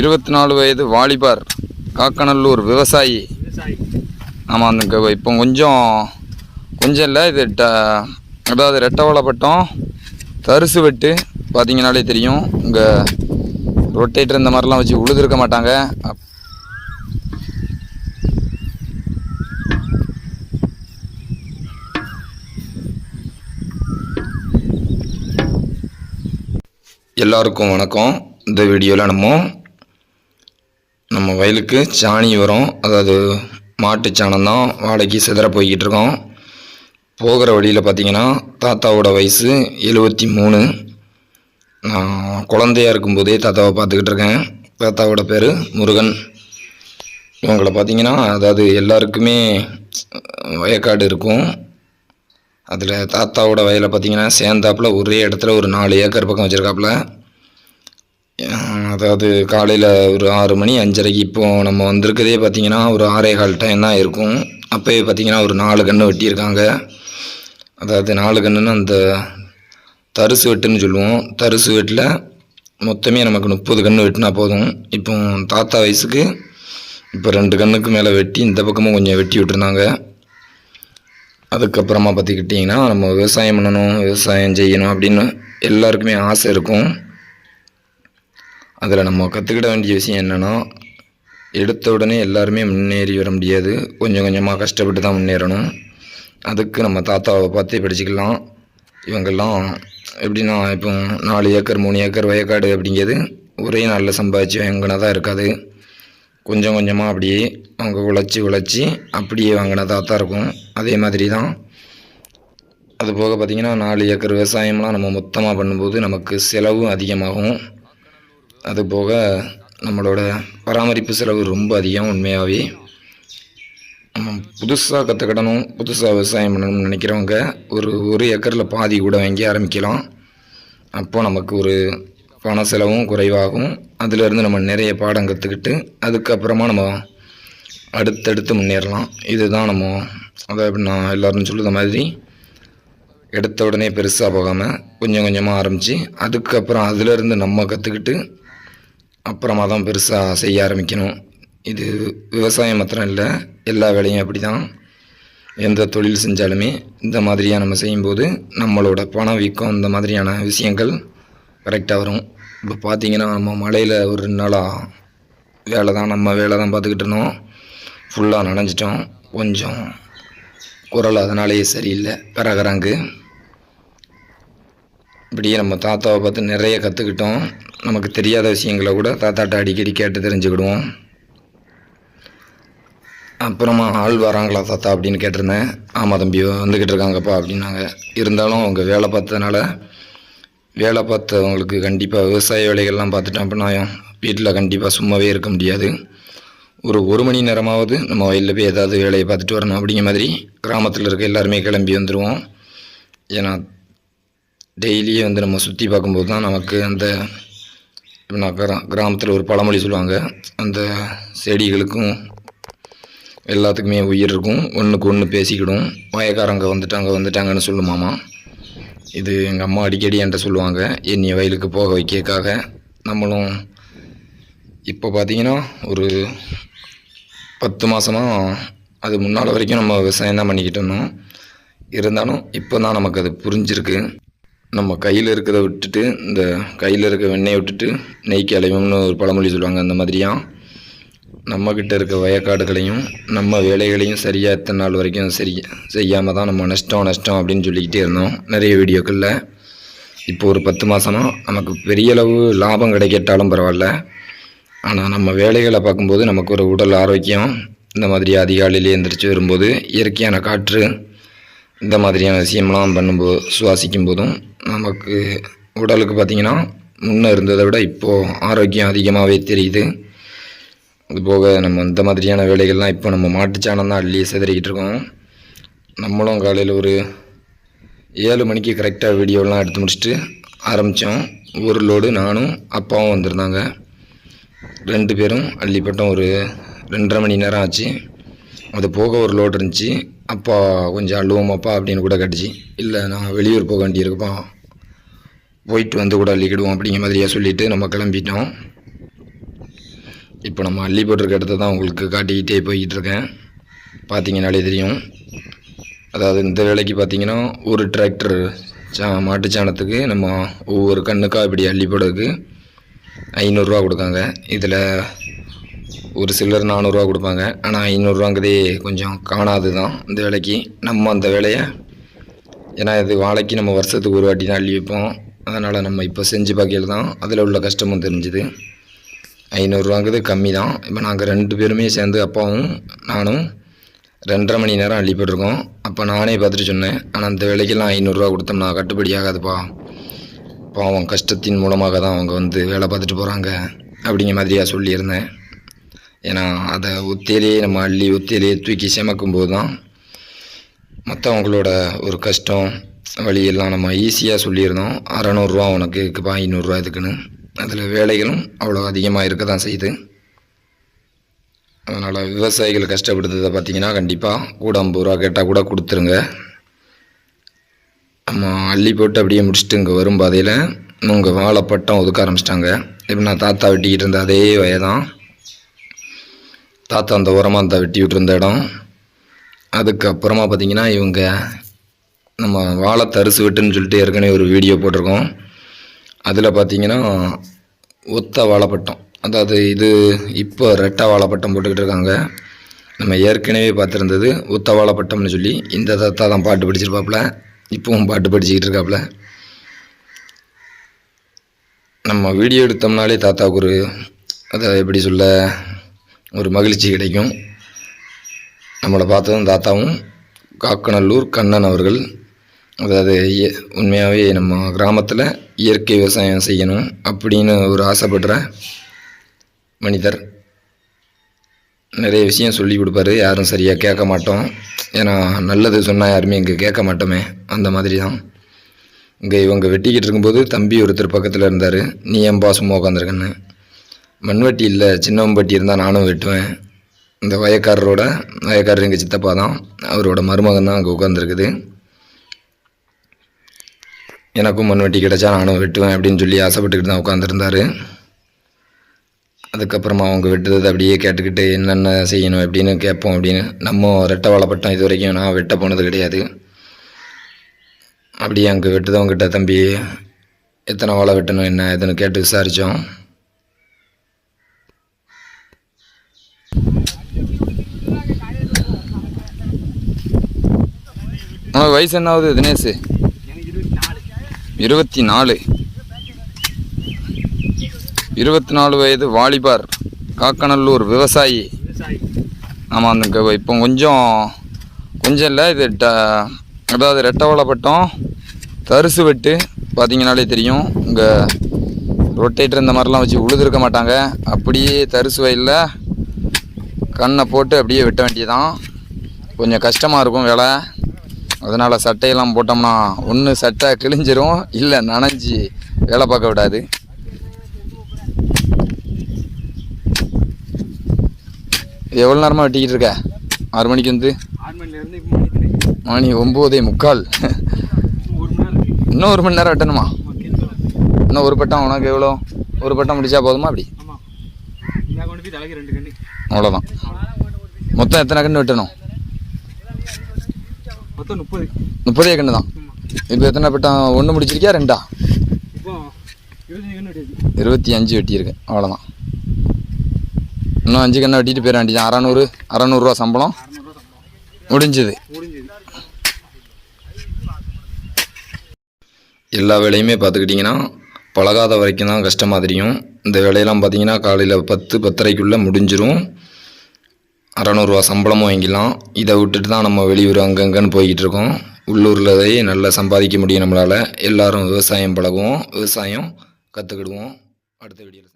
இருபத்தி நாலு வயது வாலிபர் காக்கநல்லூர் விவசாயி. விவசாயி. ஆமாம் அந்த இப்போ கொஞ்சம் கொஞ்சம் இல்லை இது ட அதாவது ரெட்டவளப்பட்டம் தரிசு வெட்டு பார்த்தீங்கனாலே தெரியும். இங்கே ரொட்டேட்டர் இந்த மாதிரிலாம் வச்சு உழுதுருக்க மாட்டாங்க. எல்லாருக்கும் வணக்கம். இந்த வீடியோவில் நம்ம நம்ம வயலுக்கு சாணி வரும். அதாவது மாட்டு சாணம் தான் வாடகைக்கு சிதற போய்கிட்டு இருக்கோம் போகிற வழியில் பார்த்தீங்கன்னா தாத்தாவோட வயசு எழுபத்தி மூணு. நான் குழந்தையா இருக்கும்போதே தாத்தாவை பார்த்துக்கிட்டு இருக்கேன் தாத்தாவோட பேர் முருகன். இவங்களை பார்த்தீங்கன்னா அதாவது எல்லாருக்குமே வயக்காடு இருக்கும். அதில் தாத்தாவோட வயலை பார்த்தீங்கன்னா சேர்ந்தாப்புல ஒரே இடத்துல ஒரு நாலு ஏக்கர் பக்கம் வச்சுருக்காப்புல. அதாவது காலையில் ஒரு ஆறு மணி அஞ்சரைக்கு இப்போது நம்ம வந்திருக்கதே பார்த்தீங்கன்னா ஒரு ஆறே கால் டைம் தான் இருக்கும். அப்போயே பார்த்தீங்கன்னா ஒரு நாலு கன்று வெட்டியிருக்காங்க. அதாவது நாலு கன்றுன்னு அந்த தரிசு வெட்டுன்னு சொல்லுவோம். தரிசு வெட்டில் மொத்தமே நமக்கு முப்பது கன்று வெட்டினா போதும். இப்போ தாத்தா வயசுக்கு இப்போ ரெண்டு கன்றுக்கு மேலே வெட்டி இந்த பக்கமும் கொஞ்சம் வெட்டி விட்டுருந்தாங்க. அதுக்கப்புறமா பார்த்துக்கிட்டிங்கன்னா நம்ம விவசாயம் பண்ணணும் விவசாயம் செய்யணும் அப்படின்னு எல்லாருக்குமே ஆசை இருக்கும். அதில் நம்ம கற்றுக்கிட வேண்டிய விஷயம் என்னென்னா எடுத்த உடனே எல்லாருமே முன்னேறி வர முடியாது. கொஞ்சம் கொஞ்சமாக கஷ்டப்பட்டு தான் முன்னேறணும். அதுக்கு நம்ம தாத்தாவை பார்த்து படிச்சுக்கலாம். இவங்கெல்லாம் எப்படின்னா இப்போ நாலு ஏக்கர் மூணு ஏக்கர் வயக்காடு அப்படிங்கிறது ஒரே நாளில் சம்பாதிச்சு வாங்கினா தான் இருக்காது. கொஞ்சம் கொஞ்சமாக அப்படியே அவங்க உழைச்சி உழைச்சி அப்படியே வாங்கின தாத்தா இருக்கும். அதே மாதிரி தான். அது போக பார்த்திங்கன்னா நாலு ஏக்கர் விவசாயம்லாம் நம்ம மொத்தமாக பண்ணும்போது நமக்கு செலவும் அதிகமாகும். அது போக நம்மளோட பராமரிப்பு செலவு ரொம்ப அதிகம் உண்மையாகவே நம்ம புதுசாக கற்றுக்கிடணும் புதுசாக விவசாயம் பண்ணணும்னு நினைக்கிறவங்க ஒரு ஒரு ஏக்கரில் பாதி கூட வாங்கி ஆரம்பிக்கலாம். அப்போது நமக்கு ஒரு பண செலவும் குறைவாகும். அதிலிருந்து நம்ம நிறைய பாடம் கற்றுக்கிட்டு அதுக்கப்புறமா நம்ம அடுத்தடுத்து முன்னேறலாம். இதுதான் நம்ம அதை நான் எல்லோரும் சொல்லுற மாதிரி எடுத்த உடனே பெருசாக போகாமல் கொஞ்சம் கொஞ்சமாக ஆரம்பித்து அதுக்கப்புறம் அதிலிருந்து நம்ம கற்றுக்கிட்டு அப்புறமா தான் பெருசாக செய்ய ஆரம்பிக்கணும். இது விவசாயம் மாத்திரம் இல்லை எல்லா வேலையும் அப்படி தான் எந்த தொழில் செஞ்சாலுமே இந்த மாதிரியாக நம்ம செய்யும்போது நம்மளோட பணம் வீக்கம் இந்த மாதிரியான விஷயங்கள் கரெக்டாக வரும். இப்போ பார்த்தீங்கன்னா நம்ம மழையில் ஒரு ரெண்டு நாளாக வேலை தான் நம்ம வேலை தான் பார்த்துக்கிட்டு இருந்தோம் ஃபுல்லாக நனைஞ்சிட்டோம். கொஞ்சம் குரல் அதனாலேயே சரியில்லை. கரகராங்கு. இப்படியே நம்ம தாத்தாவை பார்த்து நிறைய கற்றுக்கிட்டோம் நமக்கு தெரியாத விஷயங்களை கூட தாத்தாட்ட அடிக்கடி கேட்டு தெரிஞ்சுக்கிடுவோம். அப்புறமா ஆள் வராங்களா தாத்தா அப்படின்னு கேட்டிருந்தேன். ஆமாம் தம்பி வந்துக்கிட்டு இருக்காங்கப்பா அப்படின்னாங்க. இருந்தாலும் அவங்க வேலை பார்த்ததுனால வேலை பார்த்தவங்களுக்கு கண்டிப்பாக விவசாய வேலைகள்லாம் பார்த்துட்டோம் அப்படின்னா வீட்டில் கண்டிப்பாக சும்மாவே இருக்க முடியாது. ஒரு ஒரு மணி நேரமாவது நம்ம வயலில் போய் ஏதாவது வேலையை பார்த்துட்டு வரணும் அப்படிங்கிற மாதிரி கிராமத்தில் இருக்க எல்லாருமே கிளம்பி வந்துடுவோம் ஏன்னா டெய்லியும் வந்து நம்ம சுற்றி பார்க்கும்போது தான் நமக்கு அந்த எப்படின்னா கிரா கிராமத்தில் ஒரு பழமொழி சொல்லுவாங்க. அந்த செடிகளுக்கும் எல்லாத்துக்குமே உயிர் இருக்கும். ஒன்றுக்கு ஒன்று பேசிக்கிடும். வயக்காரங்க வந்துட்டாங்க வந்துட்டாங்கன்னு சொல்லுமாமா இது எங்கள் அம்மா அடிக்கடி என்கிட்ட சொல்லுவாங்க. என்னைய வயலுக்கு போக வைக்கிறதுக்காக நம்மளும் இப்போ பார்த்தீங்கன்னா ஒரு பத்து மாதமாக அது முன்னால் வரைக்கும் நம்ம விவசாயம் தான் பண்ணிக்கிட்டு இருந்தோம். இருந்தாலும் இப்போ தான் நமக்கு அது புரிஞ்சிருக்கு. நம்ம கையில் இருக்கிறத விட்டுட்டு இந்த கையில் இருக்க வெண்ணெயை விட்டுட்டு நெய்க்கு அலையும்னு ஒரு பழமொழி சொல்லுவாங்க அந்த மாதிரியாக நம்மக்கிட்ட இருக்க வயக்காடுகளையும் நம்ம வேலைகளையும் சரியாக எத்தனை நாள் வரைக்கும் சரி செய்யாமல் தான் நம்ம நஷ்டம் நஷ்டம் அப்படின்னு சொல்லிக்கிட்டே இருந்தோம். நிறைய வீடியோக்களில். இப்போ ஒரு பத்து மாதமாக நமக்கு பெரிய அளவு லாபம் கிடைக்கட்டாலும் பரவாயில்ல. ஆனால் நம்ம வேலைகளை பார்க்கும்போது நமக்கு ஒரு உடல் ஆரோக்கியம் இந்த மாதிரி அதிகாலையிலே எந்திரிச்சு வரும்போது இயற்கையான காற்று இந்த மாதிரியான விஷயம்லாம் பண்ணும்போது சுவாசிக்கும் போதும் நமக்கு உடலுக்கு பார்த்திங்கன்னா முன்னே இருந்ததை விட இப்போது ஆரோக்கியம் அதிகமாகவே தெரியுது. அதுபோக நம்ம இந்த மாதிரியான வேலைகள்லாம் இப்போ நம்ம மாட்டுச்சாணம் தான் அள்ளி சிதறிக்கிட்டு இருக்கோம். நம்மளும் காலையில் ஒரு ஏழு மணிக்கு கரெக்டாக வீடியோலாம் எடுத்து முடிச்சுட்டு ஆரம்பித்தோம் ஒரு லோடு நானும் அப்பாவும் வந்திருந்தாங்க. ரெண்டு பேரும் அள்ளிப்பட்டோம் ஒரு ரெண்டரை மணி நேரம் ஆச்சு. அது போக ஒரு லோடு இருந்துச்சு. அப்பா கொஞ்சம் அழுவோமாப்பா அப்படின்னு கூட கட்டுச்சு. இல்லை நான் வெளியூர் போக வேண்டியிருக்குப்பா. போயிட்டு வந்து கூட அள்ளிக்கிடுவோம் அப்படிங்கிற மாதிரியா சொல்லிவிட்டு நம்ம கிளம்பிட்டோம். இப்போ நம்ம அள்ளி போட்டிருக்க இடத்த தான் உங்களுக்கு காட்டிக்கிட்டே போய்கிட்டு இருக்கேன். பார்த்தீங்கனாலே தெரியும். அதாவது இந்த வேலைக்கு பார்த்தீங்கன்னா ஒரு டிராக்டர் சா மாட்டு சாணத்துக்கு நம்ம ஒவ்வொரு கண்ணுக்காக இப்படி அள்ளி போடுறதுக்கு ஐநூறுரூவா கொடுக்காங்க. இதில் ஒரு சிலர் நானூறுரூவா கொடுப்பாங்க. ஆனால் ஐநூறுரூவாங்கிறதே கொஞ்சம் காணாது தான் இந்த வேலைக்கு. நம்ம அந்த வேலையை ஏன்னா இது வாழைக்கு நம்ம வருஷத்துக்கு ஒரு வாட்டி தான் அள்ளி வைப்போம். அதனால் நம்ம இப்போ செஞ்சு பார்க்கையில் தான் அதில் உள்ள கஷ்டமும் தெரிஞ்சுது. ஐநூறுரூவாங்கிறது கம்மி தான் இப்போ நாங்கள் ரெண்டு பேருமே சேர்ந்து அப்பாவும் நானும் ரெண்டரை மணி நேரம் அள்ளிப்பட்டிருக்கோம் அப்போ நானே பார்த்துட்டு சொன்னேன் ஆனால் அந்த வேலைக்கெல்லாம் ஐநூறுரூவா கொடுத்தோம்னா கட்டுப்படி ஆகாதுப்பா. பாவம் கஷ்டத்தின் மூலமாக தான் அவங்க வந்து வேலை பார்த்துட்டு போகிறாங்க அப்படிங்கிற மாதிரியாக சொல்லியிருந்தேன். ஏன்னா அதை ஒத்தியிலேயே நம்ம அள்ளி ஒத்தையிலேயே தூக்கி சுமக்கும் போது தான் மற்றவங்களோட ஒரு கஷ்டம் வழியெல்லாம் நம்ம ஈஸியாக சொல்லியிருந்தோம். அறநூறுரூவா உனக்கு இருக்குப்பா ஐநூறுரூவா இதுக்குன்னு. அதில் வேலைகளும் அவ்வளோ அதிகமாக இருக்க தான் செய்யுது. அதனால் விவசாயிகள் கஷ்டப்படுறதை பார்த்தீங்கன்னா கண்டிப்பாக கூட ஐம்பது ரூபா கேட்டால் கூட கொடுத்துருங்க. நம்ம அள்ளி போட்டு அப்படியே முடிச்சுட்டு இங்கே வரும் பாதையில் உங்கள் வாழைப்பட்டம் ஒதுக்க ஆரம்பிச்சிட்டாங்க. இப்போ நான் தாத்தா வெட்டிக்கிட்டு இருந்த அதே வயதான். தாத்தா அந்த ஓரமாக அந்த வெட்டி விட்டுருந்த இடம். அதுக்கப்புறமா பார்த்தீங்கன்னா இவங்க நம்ம வாழை தரிசு வெட்டுன்னு சொல்லிட்டு ஏற்கனவே ஒரு வீடியோ போட்டிருக்கோம். அதில் பார்த்தீங்கன்னா ஒத்த வாழைப்பட்டம். அதாவது இது இப்போ ரெட்டை வாழைப்பட்டம் போட்டுக்கிட்டு இருக்காங்க. நம்ம ஏற்கனவே பார்த்துருந்தது ஒத்த வாழைப்பட்டம்னு சொல்லி இந்த தாத்தா தான் பாட்டு படிச்சிருப்பாப்புல. இப்போவும் பாட்டு படிச்சுக்கிட்டு இருக்காப்புல. நம்ம வீடியோ எடுத்தோம்னாலே தாத்தாவுக்கு ஒரு அதை எப்படி சொல்ல ஒரு மகிழ்ச்சி கிடைக்கும். நம்மளை பார்த்ததும் தாத்தாவும் காக்கநல்லூர் கண்ணன் அவர்கள் அதாவது இய- உண்மையாகவே நம்ம கிராமத்தில் இயற்கை விவசாயம் செய்யணும் அப்படின்னு ஒரு ஆசைப்படுற மனிதர். நிறைய விஷயம் சொல்லி கொடுப்பாரு யாரும் சரியாக கேட்க மாட்டோம். ஏன்னா நல்லது சொன்னால் யாருமே இங்கே கேட்க மாட்டோமே அந்த மாதிரி தான் இங்கே இவங்க வெட்டிக்கிட்டு இருக்கும்போது தம்பி ஒருத்தர் பக்கத்தில் இருந்தார் நீ ஏன்பா சும்மா உட்காந்துருக்கன்னு மண்வெட்டி இல்லை சின்னவம்பட்டி இருந்தால் நானும் வெட்டுவேன். இந்த வயக்காரரோட வயக்காரர் எங்கள் சித்தப்பா தான் அவரோட மருமகன் தான் அங்கே உட்காந்துருக்குது எனக்கும் மண்வெட்டி கிடைச்சா நானும் வெட்டுவேன் அப்படின்னு சொல்லி ஆசைப்பட்டுக்கிட்டு தான் உட்காந்துருந்தாரு அதுக்கப்புறமா அவங்க வெட்டுறது அப்படியே கேட்டுக்கிட்டு என்னென்ன செய்யணும் அப்படின்னு கேட்போம் அப்படின்னு. நம்ம ரெட்டை வாழைப்பட்டம் இது வரைக்கும் நான் வெட்ட போனது கிடையாது. அப்படியே அங்கே வெட்டுதவங்கிட்ட தம்பி எத்தனை வாழை வெட்டணும் என்ன ஏதுன்னு கேட்டு விசாரித்தோம் உனக்கு வயசு என்ன ஆகுது தினேஷ்? இருபத்தி நாலு இருபத்தி நாலு வயது வாலிபார் காக்கநல்லூர் விவசாயி. ஆமாம் அந்த இப்போ கொஞ்சம் கொஞ்சம் இல்லை இது ட அதாவது ரெட்டவளப்பட்டம் தரிசு வெட்டு பார்த்தீங்கனாலே தெரியும். இங்கே ரொட்டேட்டர் இந்த மாதிரிலாம் வச்சு உழுதுருக்க மாட்டாங்க. அப்படியே தரிசு வயலில் கண்ணை போட்டு அப்படியே வெட்ட வேண்டியதான் கொஞ்சம் கஷ்டமாக இருக்கும் வேலை. அதனால் சட்டையெல்லாம் போட்டோம்னா ஒன்று சட்டை கிழிஞ்சிரும் இல்லை நனைஞ்சி வேலை பார்க்க விடாது. எவ்வளோ நேரமாக வெட்டிக்கிட்டு இருக்க? ஆறு மணிக்கு வந்து? மணி ஒம்போதே முக்கால். இன்னும் ஒரு மணி நேரம் வெட்டணுமா? இன்னும் ஒரு பட்டம் உனக்கு எவ்வளோ? ஒரு பட்டம் முடிச்சா போதுமா அப்படி? அவ்வளோதான் மொத்தம் எத்தனை கன்று வெட்டணும்? மொத்தம் முப்பது. முப்பதே கன்று தான். இப்போ எத்தனை பட்டம் ஒன்று முடிச்சிருக்கியா? ரெண்டா? இருபத்தி அஞ்சு வெட்டியிருக்கு. அவ்வளோதான் இன்னும் அஞ்சு கண்ணை வெட்டிட்டு போயிட வேண்டியதான் அறநூறு அறநூறுரூவா சம்பளம். முடிஞ்சது. முடிஞ்சது. எல்லா வேலையுமே பார்த்துக்கிட்டிங்கன்னா பழகாத வரைக்கும் தான் கஷ்டமாக தெரியும் இந்த வேலையெல்லாம் பார்த்தீங்கன்னா காலையில் பத்து பத்தரைக்குள்ளே முடிஞ்சிரும். அறநூறுவா சம்பளமும் வாங்கிக்கலாம் இதை விட்டுட்டு தான் நம்ம வெளியூர் அங்கங்கன்னு போய்கிட்டு இருக்கோம் உள்ளூர்லயே நல்லா சம்பாதிக்க முடியும் நம்மளால். எல்லாரும் விவசாயம் பழகுவோம். விவசாயம் கற்றுக்கிடுவோம் அடுத்த வீடியோவில்